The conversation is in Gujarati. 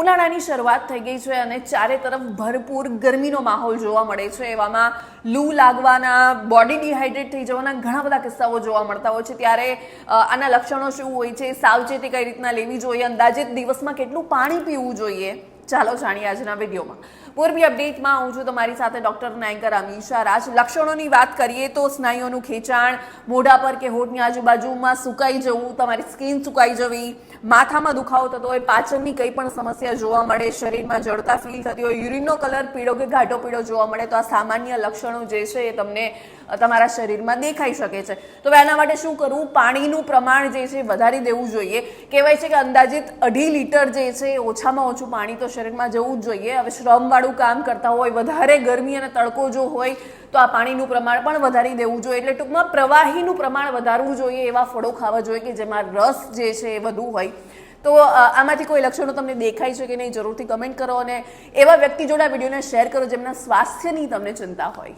ઉનાળાની શરૂઆત થઈ ગઈ છે અને ચારે તરફ ભરપૂર ગરમીનો માહોલ જોવા મળે છે. એવામાં લૂ લાગવાના બોડી ડિહાઇડ્રેટ થઈ જવાના ઘણા બધા કિસ્સાઓ જોવા મળતા હોય છે. ત્યારે આના લક્ષણો શું હોય છે? સાવચેતી કઈ રીતના લેવી જોઈએ? અંદાજિત દિવસમાં કેટલું પાણી પીવું જોઈએ? ચાલો જાણીએ આજના વિડીયોમાં. પૂર્વી અપડેટમાં હું છું તમારી સાથે ડોક્ટર નાયકર અમીશા રાજ લક્ષણોની વાત કરીએ તો સ્નાયુઓનું ખેંચાણ, મોઢા પર કે હોઠની આજુબાજુમાં સુકાઈ જવું, તમારી સ્કિન સુકાઈ જવી, માથામાં દુખાવો થતો હોય, પાચનની કંઈ પણ સમસ્યા જોવા મળે, શરીરમાં જડતા ફીલ થતી હોય યુરિનનો કલર પીળો કે ઘાટો પીળો જોવા મળે, તો આ સામાન્ય લક્ષણો જે છે એ તમને તમારા શરીરમાં દેખાઈ શકે છે. તો આના માટે શું કરવું પાણીનું પ્રમાણ જે છે વધારી દેવું જોઈએ. કહેવાય છે કે અંદાજિત અઢી લીટર જે છે ઓછામાં ઓછું પાણી તો શરીરમાં જવું જ જોઈએ. હવે શ્રમવાળું કામ કરતા હોય, વધારે ગરમી અને તડકો જો હોય, તો આ પાણીનું પ્રમાણ પણ વધારી દેવું જોઈએ. એટલે ટૂંકમાં પ્રવાહીનું પ્રમાણ વધારવું જોઈએ એવા ફળો ખાવા જોઈએ કે જેમાં રસ જે છે એ વધુ હોય. તો આમાંથી કોઈ લક્ષણો તમને દેખાય છે કે નહીં જરૂરથી કમેન્ટ કરો અને એવા વ્યક્તિ જોડે આ વિડીયોને શેર કરો જેમના સ્વાસ્થ્યની તમને ચિંતા હોય.